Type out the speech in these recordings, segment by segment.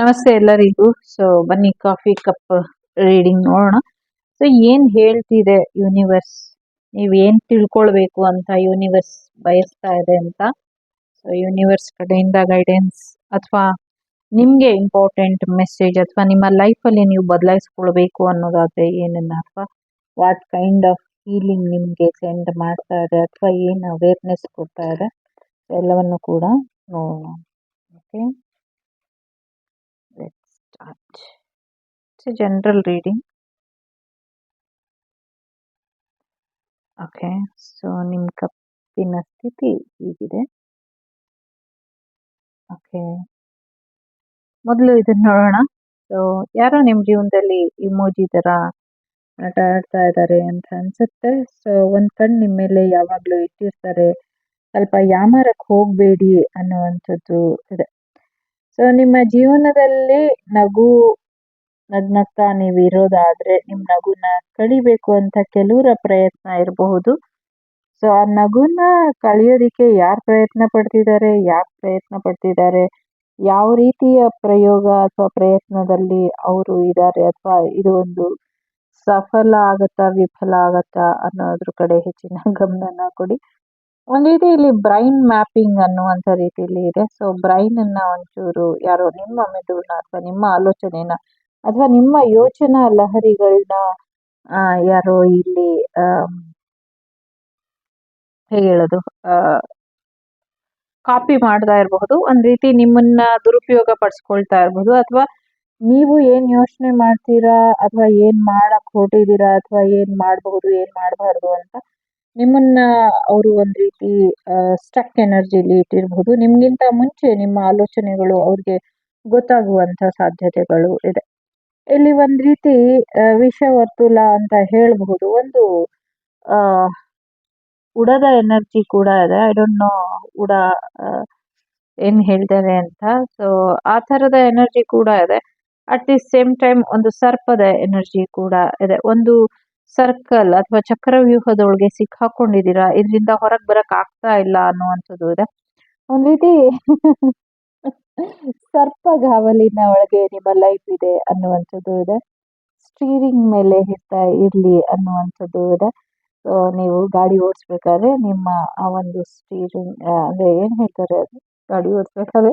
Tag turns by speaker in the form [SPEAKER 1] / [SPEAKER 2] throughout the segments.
[SPEAKER 1] ನಮಸ್ತೆ ಎಲ್ಲರಿಗೂ. ಸೊ ಬನ್ನಿ ಕಾಫಿ ಕಪ್ ರೀಡಿಂಗ್ ನೋಡೋಣ. ಸೊ ಏನು ಹೇಳ್ತಿದೆ ಯೂನಿವರ್ಸ್ ನೀವು ಏನ್ ತಿಳ್ಕೊಳ್ಬೇಕು ಅಂತ ಯೂನಿವರ್ಸ್ ಬಯಸ್ತಾ ಇದೆ ಅಂತ? ಸೊ ಯೂನಿವರ್ಸ್ ಕಡೆಯಿಂದ ಗೈಡೆನ್ಸ್ ಅಥವಾ ನಿಮಗೆ ಇಂಪಾರ್ಟೆಂಟ್ ಮೆಸೇಜ್ ಅಥವಾ ನಿಮ್ಮ ಲೈಫ್ ಅಲ್ಲಿ ನೀವು ಬದಲಾಯಿಸ್ಕೊಳ್ಬೇಕು ಅನ್ನೋದಾದರೆ ಏನನ್ನ ಅಥವಾ ವಾಟ್ ಕೈಂಡ್ ಆಫ್ ಫೀಲಿಂಗ್ ನಿಮಗೆ ಸೆಂಡ್ ಮಾಡ್ತಾ ಇದೆ ಅಥವಾ ಏನು ಅವೇರ್ನೆಸ್ ಕೊಡ್ತಾ ಇದೆ, ಎಲ್ಲವನ್ನು ಕೂಡ ನೋಡೋಣ. Okay start. It's a general reading. Okay so ನಿಮ್ಮ ಕಪ್ಪಿನ ಸ್ಥಿತಿ ಹೀಗಿದೆ ಓಕೆ ಮೊದಲು ಇದನ್ನ ನೋಡೋಣ ಸೊ ಯಾರೋ ನಿಮ್ಮ ಜೀವನದಲ್ಲಿ ಇಮೋಜಿ ಥರ ಆಟ ಆಡ್ತಾ ಇದ್ದಾರೆ ಅಂತ ಅನ್ಸುತ್ತೆ ಸೊ ಒಂದು ಕಣ್ಣು ನಿಮ್ಮ ಮೇಲೆ ಯಾವಾಗಲೂ ಇಟ್ಟಿರ್ತಾರೆ ಸ್ವಲ್ಪ ಯಾಮಾರಕ್ಕೆ ಹೋಗಬೇಡಿ ಅನ್ನುವಂಥದ್ದು ಇದೆ ಸೊ ನಿಮ್ಮ ಜೀವನದಲ್ಲಿ ನಗು ನಗ್ನಗ್ತಾ ನೀವು ಇರೋದಾದ್ರೆ ನಿಮ್ಮ ನಗುನ ಕಳಿಬೇಕು ಅಂತ ಕೆಲವರ ಪ್ರಯತ್ನ ಇರಬಹುದು. ಸೊ ಆ ನಗುನ ಕಳಿಯೋದಿಕ್ಕೆ ಯಾರು ಪ್ರಯತ್ನ ಪಡ್ತಿದ್ದಾರೆ ಯಾಕೆ ಪ್ರಯತ್ನ ಪಡ್ತಿದ್ದಾರೆ, ಯಾವ ರೀತಿಯ ಪ್ರಯೋಗ ಅಥವಾ ಪ್ರಯತ್ನದಲ್ಲಿ ಅವರು ಇದ್ದಾರೆ ಅಥವಾ ಇದು ಒಂದು ಸಫಲ ಆಗತ್ತಾ, ವಿಫಲ ಆಗತ್ತಾ ಅನ್ನೋದ್ರ ಕಡೆ ಹೆಚ್ಚಿನ ಗಮನನ ಕೊಡಿ. ಒಂದ್ ರೀತಿ ಇಲ್ಲಿ ಬ್ರೈನ್ ಮ್ಯಾಪಿಂಗ್ ಅನ್ನುವಂಥ ರೀತಿಯಲ್ಲಿ ಇದೆ. ಸೊ ಬ್ರೈನ್ ಅನ್ನ ಒಂಚೂರು ಯಾರೋ ನಿಮ್ಮ ಮೆದುಳನ್ನ ಅಥವಾ ನಿಮ್ಮ ಆಲೋಚನೆನ ಅಥವಾ ನಿಮ್ಮ ಯೋಚನಾ ಲಹರಿಗಳನ್ನ ಯಾರೋ ಇಲ್ಲಿ ಹೇಗೆ ಹೇಳೋದು ಕಾಪಿ ಮಾಡ್ತಾ ಇರಬಹುದು. ಒಂದ್ ರೀತಿ ನಿಮ್ಮನ್ನ ದುರುಪಯೋಗ ಪಡಿಸ್ಕೊಳ್ತಾ ಇರಬಹುದು. ಅಥವಾ ನೀವು ಏನ್ ಯೋಚನೆ ಮಾಡ್ತೀರಾ ಅಥವಾ ಏನ್ ಮಾಡಕ್ ಹೊರಟಿದ್ದೀರಾ ಅಥವಾ ಏನ್ ಮಾಡಬಹುದು, ಏನ್ ಮಾಡಬಾರ್ದು ಅಂತ ನಿಮ್ಮನ್ನ ಅವರು ಒಂದು ರೀತಿ ಸ್ಟಕ್ ಎನರ್ಜಿಲಿ ಇಟ್ಟಿರಬಹುದು ನಿಮ್ಗಿಂತ ಮುಂಚೆ ನಿಮ್ಮ ಆಲೋಚನೆಗಳು ಅವ್ರಿಗೆ ಗೊತ್ತಾಗುವಂತ ಸಾಧ್ಯತೆಗಳು ಇದೆ. ಇಲ್ಲಿ ಒಂದು ರೀತಿ ವಿಷವರ್ತುಲ ವಿಷ ವರ್ತುಲ ಅಂತ ಹೇಳಬಹುದು. ಒಂದು ಉಡದ ಎನರ್ಜಿ ಕೂಡ ಇದೆ. ಐ ಡೋಂಟ್ ನೋ ಉಡ ಏನು ಹೇಳ್ತಾರೆ ಅಂತ. ಸೊ ಆ ತರದ ಎನರ್ಜಿ ಕೂಡ ಇದೆ. ಅಟ್ ದಿ ಸೇಮ್ ಟೈಮ್ ಒಂದು ಸರ್ಪದ ಎನರ್ಜಿ ಕೂಡ ಇದೆ. ಒಂದು ಸರ್ಕಲ್ ಅಥವಾ ಚಕ್ರವ್ಯೂಹದೊಳಗೆ ಸಿಕ್ಕಾಕೊಂಡಿದ್ದೀರಾ? ಇದರಿಂದ ಹೊರಗೆ ಬರಕ್ ಆಗ್ತಾ ಇಲ್ಲ ಅನ್ನುವಂಥದ್ದು ಇದೆ. ಒಂದ್ ರೀತಿ ಸರ್ಪಗಾವಲಿನ ಒಳಗೆ ನಿಮ್ಮ ಲೈಫ್ ಇದೆ ಅನ್ನುವಂಥದ್ದು ಇದೆ. ಸ್ಟೀರಿಂಗ್ ಮೇಲೆ ಹಿಡ್ತಾ ಇರ್ಲಿ ಅನ್ನುವಂಥದ್ದು ಇದೆ. ಸೊ ನೀವು ಗಾಡಿ ಓಡಿಸ್ಬೇಕಾದ್ರೆ ನಿಮ್ಮ ಆ ಒಂದು ಸ್ಟೀರಿಂಗ್ ಅಂದ್ರೆ ಏನ್ ಹೇಳ್ತಾರೆ ಅದು? ಗಾಡಿ ಓಡಿಸ್ಬೇಕಾದ್ರೆ.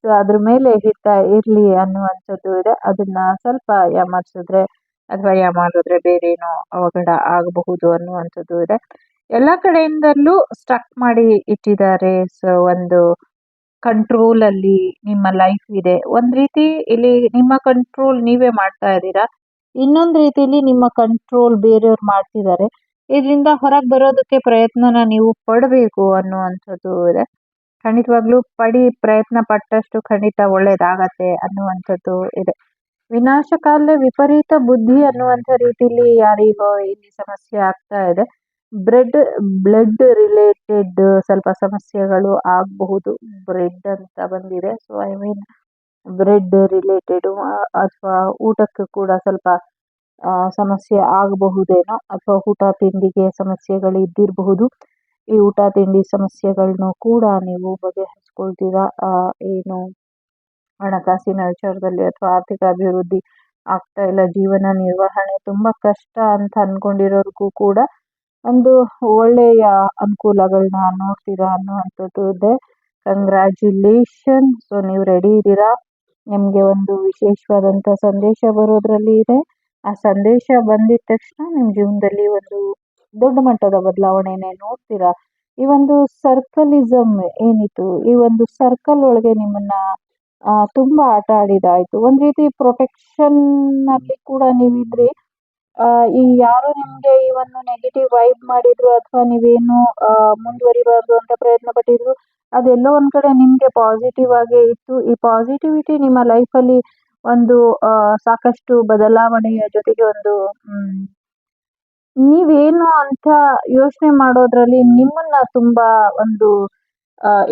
[SPEAKER 1] ಸೊ ಅದ್ರ ಮೇಲೆ ಹಿಡ್ತಾ ಇರ್ಲಿ ಅನ್ನುವಂಥದ್ದು ಇದೆ. ಅದನ್ನ ಸ್ವಲ್ಪ ಯಾಮಾರ್ಸಿದ್ರೆ ಅಥವಾ ಯಾಮಾರಿದ್ರೆ ಬೇರೆ ಏನೋ ಅವಘಡ ಆಗಬಹುದು ಅನ್ನುವಂಥದ್ದು ಇದೆ. ಎಲ್ಲ ಕಡೆಯಿಂದಲೂ ಸ್ಟಕ್ ಮಾಡಿ ಇಟ್ಟಿದ್ದಾರೆ. ಸೊ ಒಂದು ಕಂಟ್ರೋಲ್ ಅಲ್ಲಿ ನಿಮ್ಮ ಲೈಫ್ ಇದೆ. ಒಂದು ರೀತಿ ಇಲ್ಲಿ ನಿಮ್ಮ ಕಂಟ್ರೋಲ್ ನೀವೇ ಮಾಡ್ತಾ ಇದ್ದೀರಾ? ಇನ್ನೊಂದು ರೀತಿಯಲ್ಲಿ ನಿಮ್ಮ ಕಂಟ್ರೋಲ್ ಬೇರೆಯವ್ರು ಮಾಡ್ತಿದ್ದಾರೆ. ಇದರಿಂದ ಹೊರಗೆ ಬರೋದಕ್ಕೆ ಪ್ರಯತ್ನನ ನೀವು ಪಡಬೇಕು ಅನ್ನುವಂಥದ್ದು ಇದೆ. ಖಂಡಿತವಾಗ್ಲೂ ಪಡಿ ಪ್ರಯತ್ನ ಪಟ್ಟಷ್ಟು ಖಂಡಿತ ಒಳ್ಳೇದಾಗತ್ತೆ ಅನ್ನುವಂಥದ್ದು ಇದೆ. ವಿನಾಶಕಾಲ ವಿಪರೀತ ಬುದ್ಧಿ ಅನ್ನುವಂಥ ರೀತಿಲಿ ಯಾರಿಗೋ ಇಲ್ಲಿ ಸಮಸ್ಯೆ ಆಗ್ತಾ ಇದೆ. ಬ್ರೆಡ್, ಬ್ಲಡ್ ರಿಲೇಟೆಡ್ ಸ್ವಲ್ಪ ಸಮಸ್ಯೆಗಳು ಆಗಬಹುದು, ಬ್ರೆಡ್ ಅಂತ ಬಂದಿದೆ. So I mean bread related ಅಥವಾ ಊಟಕ್ಕೆ ಕೂಡ ಸ್ವಲ್ಪ ಸಮಸ್ಯೆ ಆಗಬಹುದೇನೋ, ಅಥವಾ ಊಟ ತಿಂಡಿಗೆ ಸಮಸ್ಯೆಗಳು ಇದ್ದಿರಬಹುದು. ಈ ಊಟ ತಿಂಡಿ ಸಮಸ್ಯೆಗಳನ್ನು ಕೂಡ ನೀವು ಬಗೆಹರಿಸ್ಕೊಳ್ತೀರಾ? ಏನು ಹಣಕಾಸಿನ ವಿಚಾರದಲ್ಲಿ ಅಥವಾ ಆರ್ಥಿಕ ಅಭಿವೃದ್ಧಿ ಆಗ್ತಾ ಇಲ್ಲ, ಜೀವನ ನಿರ್ವಹಣೆ ತುಂಬಾ ಕಷ್ಟ ಅಂತ ಅಂದ್ಕೊಂಡಿರೋರಿಗೂ ಕೂಡ ಒಂದು ಒಳ್ಳೆಯ ಅನುಕೂಲಗಳನ್ನ ನೋಡ್ತೀರಾ ಅನ್ನುವಂಥದ್ದು ಇದೆ. ಕಂಗ್ರ್ಯಾಚುಲೇಷನ್ ಸೊ ನೀವು ರೆಡಿ ಇದ್ದೀರಾ? ನಿಮಗೆ ಒಂದು ವಿಶೇಷವಾದಂತ ಸಂದೇಶ ಬರೋದ್ರಲ್ಲಿ ಇದೆ. ಆ ಸಂದೇಶ ಬಂದಿದ ತಕ್ಷಣ ನಿಮ್ಮ ಜೀವನದಲ್ಲಿ ಒಂದು ದೊಡ್ಡ ಮಟ್ಟದ ಬದಲಾವಣೆನೇ ನೋಡ್ತೀರಾ? ಈ ಒಂದು ಸರ್ಕಲಿಸಮ್ ಏನಿತ್ತು? ಈ ಒಂದು ಸರ್ಕಲ್ ಒಳಗೆ ನಿಮ್ಮನ್ನ ಆ, ತುಂಬಾ ಆಟ ಆಡಿದಾಯ್ತು. ಒಂದ್ ರೀತಿ ಪ್ರೊಟೆಕ್ಷನ್ ಅಲ್ಲಿ ಕೂಡ ನೀವಿದ್ರಿ ಆ, ಈ ಯಾರು ನಿಮ್ಗೆ ಈ ಒಂದು ನೆಗೆಟಿವ್ ವೈಬ್ ಮಾಡಿದ್ರು ಅಥವಾ ನೀವೇನು ಆ, ಮುಂದುವರಿಬಾರ್ದು ಅಂತ ಪ್ರಯತ್ನ ಪಟ್ಟಿದ್ರು ಅದೆಲ್ಲೋ ಒಂದ್ ಕಡೆ ನಿಮ್ಗೆ ಪಾಸಿಟಿವ್ ಆಗೇ ಇತ್ತು. ಈ ಪಾಸಿಟಿವಿಟಿ ನಿಮ್ಮ ಲೈಫ್ ಅಲ್ಲಿ ಒಂದು ಆ, ಸಾಕಷ್ಟು ಬದಲಾವಣೆಯ ಜೊತೆಗೆ ಒಂದು ಹ್ಮ್ ನೀವೇನು ಅಂತ ಯೋಚನೆ ಮಾಡೋದ್ರಲ್ಲಿ ನಿಮ್ಮನ್ನ ತುಂಬಾ ಒಂದು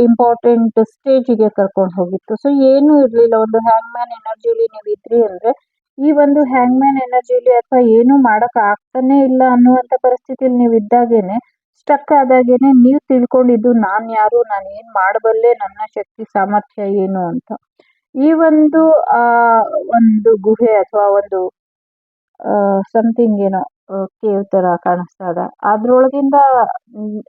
[SPEAKER 1] ಇಂಪಾರ್ಟೆಂಟ್ ಸ್ಟೇಜಿಗೆ ಕರ್ಕೊಂಡು ಹೋಗಿತ್ತು. ಸೊ ಏನು ಇರಲಿಲ್ಲ. ಒಂದು ಹ್ಯಾಂಗ್ ಮ್ಯಾನ್ ಎನರ್ಜಿಲಿ ನೀವು ಇದ್ರಿ ಅಂದ್ರೆ, ಈ ಒಂದು ಹ್ಯಾಂಗ್ ಮ್ಯಾನ್ ಎನರ್ಜಿಲಿ ಅಥವಾ ಏನು ಮಾಡಕ್ ಆಗ್ತಾನೆ ಇಲ್ಲ ಅನ್ನುವಂತ ಪರಿಸ್ಥಿತಿಲಿ ನೀವು ಇದ್ದಾಗೇನೆ ಸ್ಟಕ್ ಆದಾಗೇನೆ ನೀವು ತಿಳ್ಕೊಂಡಿದ್ದು ನಾನ್ ಯಾರು, ನಾನು ಏನು ಮಾಡಬಲ್ಲೆ, ನನ್ನ ಶಕ್ತಿ, ಸಾಮರ್ಥ್ಯ ಏನು ಅಂತ. ಈ ಒಂದು ಒಂದು ಗುಹೆ ಅಥವಾ ಒಂದು ಸಮಥಿಂಗ್ ಏನೋ ಕೇವ್ ತರ ಕಾಣಿಸ್ತಾ ಇದೆ. ಅದ್ರೊಳಗಿಂದ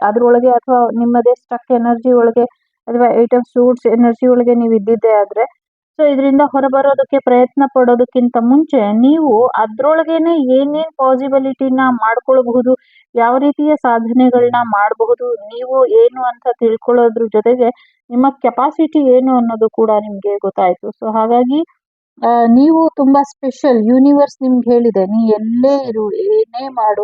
[SPEAKER 1] ಅದ್ರೊಳಗೆ ಅಥವಾ ನಿಮ್ಮದೇ ಸ್ಟಕ್ ಎನರ್ಜಿ ಒಳಗೆ ಅಥವಾ ಏಟ್ ಆಫ್ ಸೂಟ್ಸ್ ಎನರ್ಜಿ ಒಳಗೆ ನೀವು ಇದ್ದಿದ್ದೆ ಆದ್ರೆ ಸೊ ಇದರಿಂದ ಹೊರಬರೋದಕ್ಕೆ ಪ್ರಯತ್ನ ಪಡೋದಕ್ಕಿಂತ ಮುಂಚೆ ನೀವು ಅದ್ರೊಳಗೇನೆ ಏನೇನ್ ಪಾಸಿಬಿಲಿಟಿನ ಮಾಡ್ಕೊಳ್ಬಹುದು, ಯಾವ ರೀತಿಯ ಸಾಧನೆಗಳನ್ನ ಮಾಡಬಹುದು, ನೀವು ಏನು ಅಂತ ತಿಳ್ಕೊಳ್ಳೋದ್ರ ಜೊತೆಗೆ ನಿಮ್ಮ ಕೆಪಾಸಿಟಿ ಏನು ಅನ್ನೋದು ಕೂಡ ನಿಮಗೆ ಗೊತ್ತಾಯ್ತು. ಸೊ ಹಾಗಾಗಿ ನೀವು ತುಂಬಾ ಸ್ಪೆಷಲ್ ಯೂನಿವರ್ಸ್ ನಿಮ್ಗೆ ಹೇಳಿದೆ. ನೀ ಎಲ್ಲೇ ಇರು, ಏನೇ ಮಾಡು,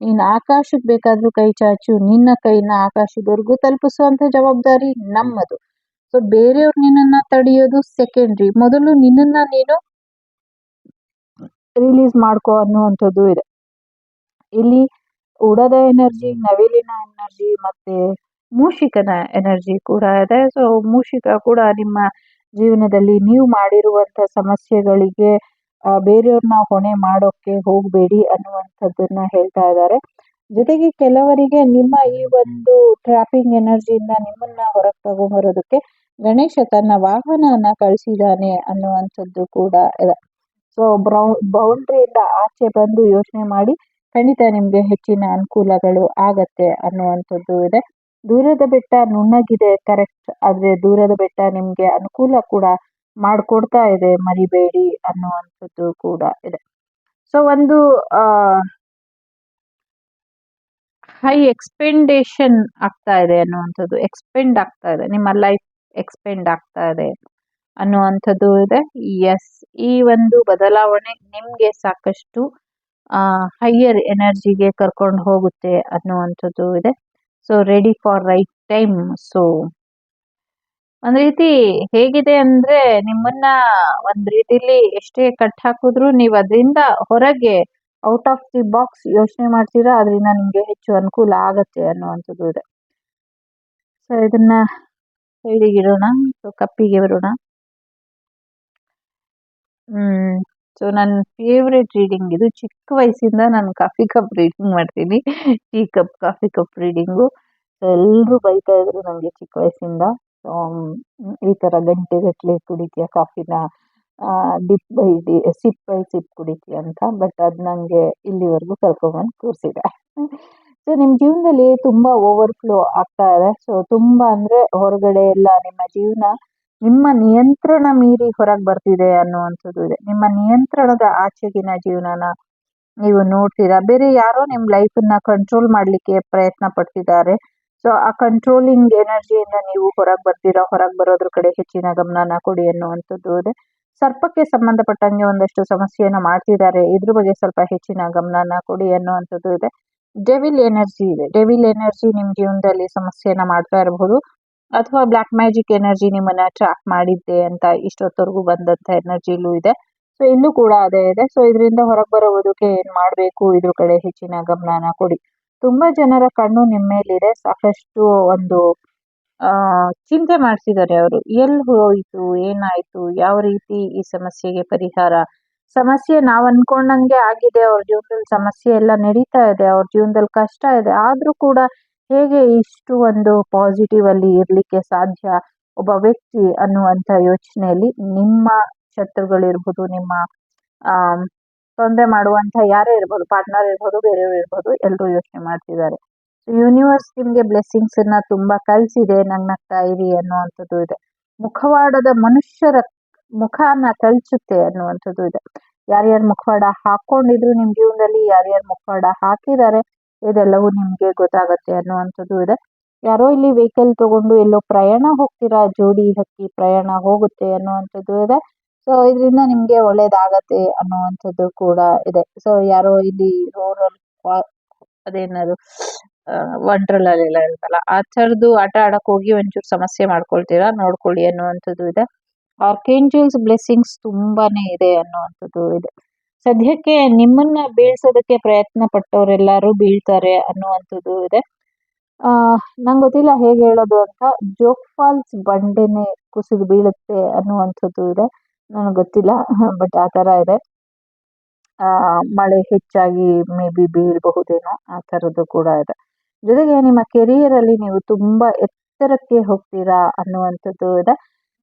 [SPEAKER 1] ನೀನು ಆಕಾಶಕ್ಕೆ ಬೇಕಾದ್ರೂ ಕೈ ಚಾಚು, ನಿನ್ನ ಕೈನ ಆಕಾಶದವರೆಗೂ ತಲುಪಿಸುವಂತ ಜವಾಬ್ದಾರಿ ನಮ್ಮದು. ಸೊ ಬೇರೆಯವ್ರು ನಿನ್ನನ್ನ ತಡೆಯೋದು ಸೆಕೆಂಡ್ರಿ ಮೊದಲು ನಿನ್ನನ್ನ ನೀನು ರಿಲೀಸ್ ಮಾಡ್ಕೋ ಅನ್ನುವಂಥದ್ದು ಇದೆ. ಇಲ್ಲಿ ಉಡದ ಎನರ್ಜಿ ನವಿಲಿನ ಎನರ್ಜಿ ಮತ್ತೆ ಮೂಷಿಕನ ಎನರ್ಜಿ ಕೂಡ ಇದೆ. ಸೊ ಮೂಷಿಕ ಕೂಡ ನಿಮ್ಮ ಜೀವನದಲ್ಲಿ ನೀವು ಮಾಡಿರುವಂತ ಸಮಸ್ಯೆಗಳಿಗೆ ಅಹ್ ಬೇರೆಯವ್ರನ್ನ ಹೊಣೆ ಮಾಡೋಕೆ ಹೋಗಬೇಡಿ ಅನ್ನುವಂಥದ್ದನ್ನ ಹೇಳ್ತಾ ಇದ್ದಾರೆ. ಜೊತೆಗೆ ಕೆಲವರಿಗೆ ನಿಮ್ಮ ಈ ಒಂದು ಟ್ರಾಪಿಂಗ್ ಎನರ್ಜಿಯಿಂದ ನಿಮ್ಮನ್ನ ಹೊರಗೆ ತಗೊಂಬರೋದಕ್ಕೆ ಗಣೇಶ ತನ್ನ ವಾಹನವನ್ನ ಕಳಿಸಿದ್ದಾನೆ ಅನ್ನುವಂಥದ್ದು ಕೂಡ ಇದೆ. ಸೊ ಬ್ರೌ ಬೌಂಡ್ರಿಯಿಂದ ಆಚೆ ಬಂದು ಯೋಚನೆ ಮಾಡಿ ಖಂಡಿತ ನಿಮಗೆ ಹೆಚ್ಚಿನ ಅನುಕೂಲಗಳು ಆಗತ್ತೆ ಅನ್ನುವಂಥದ್ದು ಇದೆ. ದೂರದ ಬೆಟ್ಟ ನುಣ್ಣಗಿದೆ ಕರೆಕ್ಟ್ ಆದ್ರೆ ದೂರದ ಬೆಟ್ಟ ನಿಮಗೆ ಅನುಕೂಲ ಕೂಡ ಮಾಡ್ಕೊಡ್ತಾ ಇದೆ, ಮರಿಬೇಡಿ ಅನ್ನುವಂಥದ್ದು ಕೂಡ ಇದೆ. ಸೊ ಒಂದು ಹೈ ಎಕ್ಸ್ಪೆಂಡೇಶನ್ ಆಗ್ತಾ ಇದೆ ಅನ್ನುವಂಥದ್ದು ಎಕ್ಸ್ಪೆಂಡ್ ಆಗ್ತಾ ಇದೆ, ನಿಮ್ಮ ಲೈಫ್ ಎಕ್ಸ್ಪೆಂಡ್ ಆಗ್ತಾ ಇದೆ ಅನ್ನುವಂಥದ್ದು ಇದೆ. ಎಸ್ ಈ ಒಂದು ಬದಲಾವಣೆ ನಿಮ್ಗೆ ಸಾಕಷ್ಟು ಹೈಯರ್ ಎನರ್ಜಿಗೆ ಕರ್ಕೊಂಡು ಹೋಗುತ್ತೆ ಅನ್ನುವಂಥದ್ದು ಇದೆ. So ready for right time so ಒಂದ್ ರೀತಿ ಹೇಗಿದೆ ಅಂದ್ರೆ ನಿಮ್ಮನ್ನ ಒಂದ್ ರೀತಿಲಿ ಎಷ್ಟೇ ಕಟ್ ಹಾಕಿದ್ರು ನೀವು ಅದರಿಂದ ಹೊರಗೆ ಔಟ್ ಆಫ್ ದಿ ಬಾಕ್ಸ್ ಯೋಚನೆ ಮಾಡ್ತೀರಾ? ಅದರಿಂದ ನಿಮ್ಗೆ ಹೆಚ್ಚು ಅನುಕೂಲ ಆಗತ್ತೆ ಅನ್ನುವಂಥದ್ದು ಇದೆ. ಸೊ ಇದನ್ನ ಸೈಡಿಗೆ ಇಡೋಣ. ಸೊ ಕಪ್ಪಿಗೆ ಬರೋಣ. ಹ್ಮ್. ಸೊ ನನ್ನ ಫೇವ್ರೆಟ್ ರೀಡಿಂಗ್ ಇದು ಚಿಕ್ಕ ವಯಸ್ಸಿಂದ ನಾನು ಕಾಫಿ ಕಪ್ ರೀಡಿಂಗ್ ಮಾಡ್ತೀನಿ. Tea cup coffee cup reading so ಎಲ್ಲರೂ ಬೈತಾ ಇದ್ರು ನನಗೆ ಚಿಕ್ಕ ವಯಸ್ಸಿಂದ. ಈ ತರ ಗಂಟೆ ಗಟ್ಟಲೆ ಕುಡಿತೀಯ ಕಾಫಿನ dip by the sip by sip ಕುಡಿತೀಯ ಅಂತ. ಬಟ್ ಅದು ನನಗೆ ಇಲ್ಲಿವರೆಗೂ ಕರ್ಕೊಂಬಂದು ಕೂರಿಸಿದೆ ಸೊ ನಿಮ್ಮ ಜೀವನದಲ್ಲಿ ತುಂಬಾ ಓವರ್ಫ್ಲೋ ಆಗ್ತಾ ಇದೆ. ಸೊ ತುಂಬಾ ಅಂದ್ರೆ ಹೊರಗಡೆ ಎಲ್ಲ ನಿಮ್ಮ ಜೀವನ ನಿಮ್ಮ ನಿಯಂತ್ರಣ ಮೀರಿ ಹೊರಗೆ ಬರ್ತಿದೆ ಅನ್ನುವಂಥದ್ದು ಇದೆ. ನಿಮ್ಮ ನಿಯಂತ್ರಣದ ಆಚೆಗಿನ ಜೀವನನ ನೀವು ನೋಡ್ತೀರಾ? ಬೇರೆ ಯಾರೋ ನಿಮ್ಮ ಲೈಫ್ನ ಕಂಟ್ರೋಲ್ ಮಾಡಲಿಕ್ಕೆ ಪ್ರಯತ್ನ ಪಡ್ತಿದ್ದಾರೆ. ಸೊ ಆ ಕಂಟ್ರೋಲಿಂಗ್ ಎನರ್ಜಿಯಿಂದ ನೀವು ಹೊರಗೆ ಬರ್ತೀರಾ? ಹೊರಗೆ ಬರೋದ್ರ ಕಡೆ ಹೆಚ್ಚಿನ ಗಮನನ ಕೊಡಿ ಅನ್ನುವಂಥದ್ದು ಇದೆ. ಸರ್ಪಕ್ಕೆ ಸಂಬಂಧಪಟ್ಟಂಗೆ ಒಂದಷ್ಟು ಸಮಸ್ಯೆಯನ್ನು ಮಾಡ್ತಿದ್ದಾರೆ. ಇದ್ರ ಬಗ್ಗೆ ಸ್ವಲ್ಪ ಹೆಚ್ಚಿನ ಗಮನನ ಕೊಡಿ ಅನ್ನುವಂಥದ್ದು ಇದೆ. ಡೆವಿಲ್ ಎನರ್ಜಿ ಇದೆ. ಡೆವಿಲ್ ಎನರ್ಜಿ ನಿಮ್ಮ ಜೀವನದಲ್ಲಿ ಸಮಸ್ಯೆಯನ್ನ ಮಾಡ್ತಾ ಇರಬಹುದು ಅಥವಾ ಬ್ಲಾಕ್ ಮ್ಯಾಜಿಕ್ ಎನರ್ಜಿ ನಿಮ್ಮನ್ನ ಟ್ರ್ಯಾಕ್ ಮಾಡಿದ್ದೆ ಅಂತ ಇಷ್ಟೊತ್ತವರೆಗೂ ಬಂದಂತ ಎನರ್ಜಿಲೂ ಇದೆ. ಸೊ ಇಲ್ಲೂ ಕೂಡ ಅದೇ ಇದೆ. ಸೊ ಇದರಿಂದ ಹೊರಗೆ ಬರೋದಕ್ಕೆ ಏನ್ ಮಾಡಬೇಕು? ಇದ್ರ ಕಡೆ ಹೆಚ್ಚಿನ ಗಮನನ ಕೊಡಿ. ತುಂಬಾ ಜನರ ಕಣ್ಣು ನಿಮ್ಮ ಮೇಲಿದೆ. ಸಾಕಷ್ಟು ಒಂದು, ಆ, ಚಿಂತೆ ಮಾಡಿಸಿದ್ದಾರೆ ಅವರು. ಎಲ್ಲಿ ಹೋಯಿತು? ಏನಾಯ್ತು? ಯಾವ ರೀತಿ ಈ ಸಮಸ್ಯೆಗೆ ಪರಿಹಾರ? ಸಮಸ್ಯೆ ನಾವ್ ಅನ್ಕೊಂಡಂಗೆ ಆಗಿದೆ. ಅವ್ರ ಜೀವನದಲ್ಲಿ ಸಮಸ್ಯೆ ಎಲ್ಲ ನಡೀತಾ ಇದೆ. ಅವ್ರ ಜೀವನದಲ್ಲಿ ಕಷ್ಟ ಇದೆ. ಆದ್ರೂ ಕೂಡ ಹೇಗೆ ಇಷ್ಟು ಒಂದು ಪಾಸಿಟಿವ್ ಅಲ್ಲಿ ಇರ್ಲಿಕ್ಕೆ ಸಾಧ್ಯ ಒಬ್ಬ ವ್ಯಕ್ತಿ ಅನ್ನುವಂತ ಯೋಚನೆಯಲ್ಲಿ ನಿಮ್ಮ ಶತ್ರುಗಳಿರ್ಬೋದು, ನಿಮ್ಮ ತೊಂದರೆ ಮಾಡುವಂತ ಯಾರೇ ಇರ್ಬೋದು ಪಾರ್ಟ್ನರ್ ಇರ್ಬೋದು, ಬೇರೆಯವ್ರು ಇರ್ಬೋದು ಎಲ್ಲರೂ ಯೋಚನೆ ಮಾಡ್ತಿದ್ದಾರೆ. ಯೂನಿವರ್ಸ್ ನಿಮಗೆ ಬ್ಲೆಸ್ಸಿಂಗ್ಸ್ ಅನ್ನ ತುಂಬಾ ಕಳ್ಸಿದೆ ನಗ್ನಗ್ತಾ ಇರಿ ಅನ್ನುವಂಥದ್ದು ಇದೆ. ಮುಖವಾಡದ ಮನುಷ್ಯರ ಮುಖನ ಕಳಿಸುತ್ತೆ ಅನ್ನುವಂಥದ್ದು ಇದೆ. ಯಾರ್ಯಾರು ಮುಖವಾಡ ಹಾಕೊಂಡಿದ್ರು ನಿಮ್ಮ ಜೀವನದಲ್ಲಿ, ಯಾರ್ಯಾರು ಮುಖವಾಡ ಹಾಕಿದ್ದಾರೆ ಇದೆಲ್ಲವೂ ನಿಮಗೆ ಗೊತ್ತಾಗುತ್ತೆ ಅನ್ನುವಂಥದ್ದು ಇದೆ. ಯಾರೋ ಇಲ್ಲಿ ವೆಹಿಕಲ್ ತಗೊಂಡು ಎಲ್ಲೋ ಪ್ರಯಾಣ ಹೋಗ್ತೀರಾ? ಜೋಡಿ ಹಕ್ಕಿ ಪ್ರಯಾಣ ಹೋಗುತ್ತೆ ಅನ್ನುವಂಥದ್ದು ಇದೆ. ಸೊ ಇದರಿಂದ ನಿಮಗೆ ಒಳ್ಳೇದಾಗತ್ತೆ ಅನ್ನುವಂಥದ್ದು ಕೂಡ ಇದೆ. ಸೊ ಯಾರೋ ಇಲ್ಲಿ ರೂರಲ್ ಅದೇನದು ಎಲ್ಲ ಇರುತ್ತಲ್ಲ, ಆ ಥರದ್ದು ಆಟ ಆಡಕ್ ಹೋಗಿ ಒಂಚೂರು ಸಮಸ್ಯೆ ಮಾಡ್ಕೊಳ್ತೀರಾ? ನೋಡ್ಕೊಳ್ಳಿ ಅನ್ನುವಂಥದ್ದು ಇದೆ. ಆರ್ಕೇಂಜಲ್ಸ್ ಬ್ಲೆಸ್ಸಿಂಗ್ಸ್ ತುಂಬಾನೇ ಇದೆ ಅನ್ನುವಂಥದ್ದು ಇದೆ. ಸದ್ಯಕ್ಕೆ ನಿಮ್ಮನ್ನ ಬೀಳ್ಸೋದಕ್ಕೆ ಪ್ರಯತ್ನ ಪಟ್ಟವರೆಲ್ಲರೂ ಬೀಳ್ತಾರೆ ಅನ್ನುವಂಥದ್ದು ಇದೆ. ನಂಗೆ ಗೊತ್ತಿಲ್ಲ ಹೇಗೆ ಹೇಳೋದು ಅಂತ. ಜೋಗ್ ಫಾಲ್ಸ್ ಬಂಡೆನೆ ಕುಸಿದು ಬೀಳುತ್ತೆ ಅನ್ನುವಂಥದ್ದು ಇದೆ. ನನಗೆ ಗೊತ್ತಿಲ್ಲ, ಬಟ್ ಆ ತರ ಇದೆ. ಮಳೆ ಹೆಚ್ಚಾಗಿ ಮೇ ಬಿ ಬೀಳಬಹುದೇನೋ ಆ ಥರದ್ದು ಕೂಡ ಇದೆ. ಜೊತೆಗೆ ನಿಮ್ಮ ಕೆರಿಯರ್ ಅಲ್ಲಿ ನೀವು ತುಂಬಾ ಎತ್ತರಕ್ಕೆ ಹೋಗ್ತೀರಾ ಅನ್ನುವಂಥದ್ದು ಇದೆ.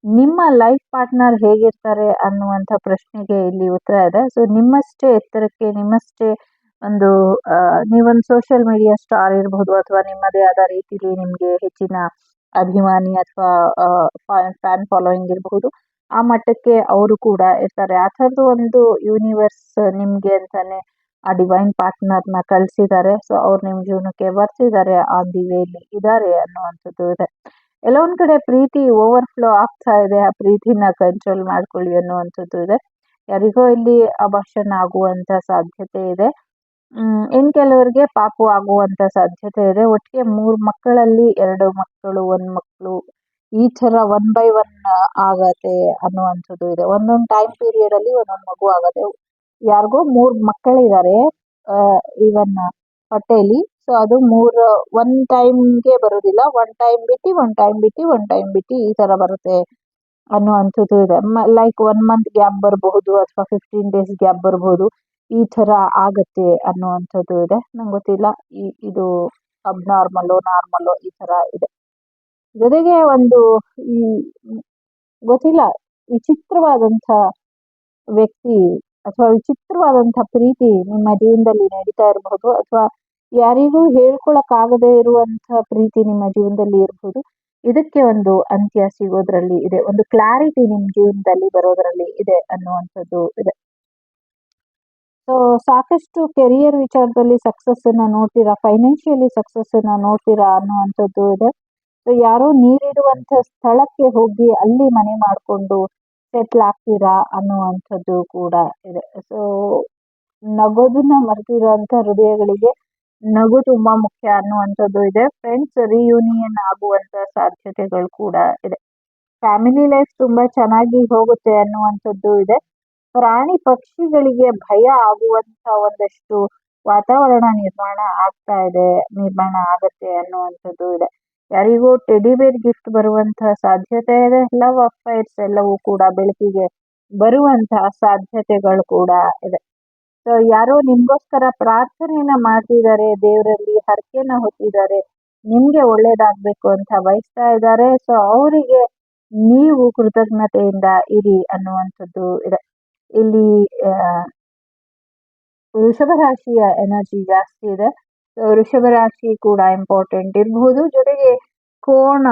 [SPEAKER 1] ನಿಮ್ಮ ಲೈಫ್ ಪಾರ್ಟ್ನರ್ ಹೇಗಿರ್ತಾರೆ ಅನ್ನುವಂಥ ಪ್ರಶ್ನೆಗೆ ಇಲ್ಲಿ ಉತ್ತರ ಇದೆ. ಸೊ ನಿಮ್ಮಷ್ಟೇ ಎತ್ತರಕ್ಕೆ, ನಿಮ್ಮಷ್ಟೇ ಒಂದು ನೀವೊಂದು ಸೋಷಿಯಲ್ ಮೀಡಿಯಾ ಸ್ಟಾರ್ ಇರಬಹುದು ಅಥವಾ ನಿಮ್ಮದೇ ಆದ ರೀತಿಲಿ ನಿಮಗೆ ಹೆಚ್ಚಿನ ಅಭಿಮಾನಿ ಅಥವಾ ಫ್ಯಾನ್ ಫಾಲೋಯಿಂಗ್ ಇರಬಹುದು ಆ ಮಟ್ಟಕ್ಕೆ ಅವರು ಕೂಡ ಇರ್ತಾರೆ. ಆ ಥರದ್ದು ಒಂದು ಯೂನಿವರ್ಸ್ ನಿಮಗೆ ಅಂತಾನೆ ಆ ಡಿವೈನ್ ಪಾರ್ಟ್ನರ್ನ ಕಳಿಸಿದ್ದಾರೆ. ಸೊ ಅವ್ರು ನಿಮ್ಮ ಜೀವನಕ್ಕೆ ಬರ್ತಿದ್ದಾರೆ ಆ ದಿ ವೇಲಿ ಇದ್ದಾರೆ ಅನ್ನುವಂಥದ್ದು ಇದೆ. ಎಲ್ಲ ಒಂದ್ ಕಡೆ ಪ್ರೀತಿ ಓವರ್ ಫ್ಲೋ ಆಗ್ತಾ ಇದೆ. ಆ ಪ್ರೀತಿನ ಕಂಟ್ರೋಲ್ ಮಾಡ್ಕೊಳ್ಳಿ ಅನ್ನುವಂಥದ್ದು ಇದೆ. ಯಾರಿಗೋ ಇಲ್ಲಿ ಅಭಾಷಣ ಆಗುವಂತ ಸಾಧ್ಯತೆ ಇದೆ. ಹ್ಮ್ ಇನ್ ಕೆಲವರಿಗೆ ಪಾಪು ಆಗುವಂತ ಸಾಧ್ಯತೆ ಇದೆ. ಒಟ್ಟಿಗೆ ಮೂರ್ ಮಕ್ಕಳಲ್ಲಿ ಎರಡು ಮಕ್ಕಳು, ಒಂದ್ ಮಕ್ಕಳು, ಈ ತರ ಒನ್ ಬೈ ಒನ್ ಆಗತ್ತೆ ಅನ್ನುವಂಥದ್ದು ಇದೆ. ಒಂದೊಂದು ಟೈಮ್ ಪೀರಿಯಡ್ ಅಲ್ಲಿ ಒಂದೊಂದು ಮಗು ಆಗತ್ತೆ. ಯಾರಿಗೋ ಮೂರ್ ಮಕ್ಕಳಿದ್ದಾರೆ ಇವನ್ ಹೊಟ್ಟೆಲಿ ಸೊ ಅದು ಮೂರು ಒನ್ ಟೈಮ್ಗೆ ಬರೋದಿಲ್ಲ. ಒನ್ ಟೈಮ್ ಬಿಟ್ಟು ಒನ್ ಟೈಮ್ ಬಿಟ್ಟು ಒನ್ ಟೈಮ್ ಬಿಟ್ಟು ಈ ತರ ಬರುತ್ತೆ ಅನ್ನುವಂಥದ್ದು ಇದೆ. ಲೈಕ್ ಒನ್ ಮಂತ್ ಗ್ಯಾಪ್ ಬರಬಹುದು ಅಥವಾ ಫಿಫ್ಟೀನ್ ಡೇಸ್ ಗ್ಯಾಪ್ ಬರಬಹುದು. ಈ ತರ ಆಗತ್ತೆ ಅನ್ನುವಂಥದ್ದು ಇದೆ. ನಂಗೆ ಗೊತ್ತಿಲ್ಲ. ಈ, ಇದು ಅಬ್ನಾರ್ಮಲ್ ನಾರ್ಮಲ್ ಈ ತರ ಇದೆ. ಜೊತೆಗೆ ಒಂದು ಈ, ಗೊತ್ತಿಲ್ಲ. ವಿಚಿತ್ರವಾದಂಥ ವ್ಯಕ್ತಿ ಅಥವಾ ವಿಚಿತ್ರವಾದಂಥ ಪ್ರೀತಿ ನಿಮ್ಮ ಜೀವನದಲ್ಲಿ ನಡೀತಾ ಇರಬಹುದು ಅಥವಾ ಯಾರಿಗೂ ಹೇಳ್ಕೊಳಕ್ ಆಗದೆ ಇರುವಂತ ಪ್ರೀತಿ ನಿಮ್ಮ ಜೀವನದಲ್ಲಿ ಇರಬಹುದು ಇದಕ್ಕೆ ಒಂದು ಅಂತ್ಯ ಸಿಗೋದ್ರಲ್ಲಿ ಇದೆ. ಒಂದು ಕ್ಲಾರಿಟಿ ನಿಮ್ ಜೀವನದಲ್ಲಿ ಬರೋದ್ರಲ್ಲಿ ಇದೆ ಅನ್ನುವಂಥದ್ದು ಇದೆ. ಸೊ ಸಾಕಷ್ಟು ಕೆರಿಯರ್ ವಿಚಾರದಲ್ಲಿ ಸಕ್ಸಸ್ ಅನ್ನ ನೋಡ್ತೀರಾ? ಫೈನಾನ್ಷಿಯಲಿ ಸಕ್ಸಸ್ ಅನ್ನ ನೋಡ್ತೀರಾ ಅನ್ನುವಂಥದ್ದು ಇದೆ. ಸೊ ಯಾರೋ ನೀರಿಡುವಂತ ಸ್ಥಳಕ್ಕೆ ಹೋಗಿ ಅಲ್ಲಿ ಮನೆ ಮಾಡಿಕೊಂಡು ಸೆಟ್ಲ್ ಆಗ್ತೀರಾ ಅನ್ನುವಂಥದ್ದು ಕೂಡ ಇದೆ. ಸೊ ನಗೋದನ್ನ ಮರ್ತಿರೋಂಥ ಹೃದಯಗಳಿಗೆ ನಗು ತುಂಬಾ ಮುಖ್ಯ ಅನ್ನುವಂಥದ್ದು ಇದೆ. ಫ್ರೆಂಡ್ಸ್ ರಿಯೂನಿಯನ್ ಆಗುವಂತ ಸಾಧ್ಯತೆಗಳು ಕೂಡ ಇದೆ. ಫ್ಯಾಮಿಲಿ ಲೈಫ್ ತುಂಬಾ ಚೆನ್ನಾಗಿ ಹೋಗುತ್ತೆ ಅನ್ನುವಂಥದ್ದು ಇದೆ. ಪ್ರಾಣಿ ಪಕ್ಷಿಗಳಿಗೆ ಭಯ ಆಗುವಂತ ಒಂದಷ್ಟು ವಾತಾವರಣ ನಿರ್ಮಾಣ ಆಗ್ತಾ ಇದೆ, ನಿರ್ಮಾಣ ಆಗುತ್ತೆ ಅನ್ನುವಂಥದ್ದು ಇದೆ. ಯಾರಿಗೂ ಟೆಡಿ ಬೇರ್ ಗಿಫ್ಟ್ ಬರುವಂತಹ ಸಾಧ್ಯತೆ ಇದೆ. ಲವ್ ಅಫೈರ್ಸ್ ಎಲ್ಲವೂ ಕೂಡ ಬೆಳಕಿಗೆ ಬರುವಂತಹ ಸಾಧ್ಯತೆಗಳು ಕೂಡ ಇದೆ. ಯಾರೋ ನಿಮಗೋಸ್ಕರ ಪ್ರಾರ್ಥನೆಯನ್ನ ಮಾಡ್ತಿದ್ದಾರೆ, ದೇವರಲ್ಲಿ ಹರಕೆನ ಹೊತ್ತಿದ್ದಾರೆ, ನಿಮಗೆ ಒಳ್ಳೇದಾಗಬೇಕು ಅಂತ ಬಯಸ್ತಾ ಇದ್ದಾರೆ. ಸೊ ಅವರಿಗೆ ನೀವು ಕೃತಜ್ಞತೆಯಿಂದ ಇರಿ ಅನ್ನುವಂಥದ್ದು ಇದೆ. ಇಲ್ಲಿ ವೃಷಭ ರಾಶಿಯ ಎನರ್ಜಿ ಜಾಸ್ತಿ ಇದೆ. ವೃಷಭ ರಾಶಿ ಕೂಡ ಇಂಪಾರ್ಟೆಂಟ್ ಇರಬಹುದು. ಜೊತೆಗೆ ಕೋಣ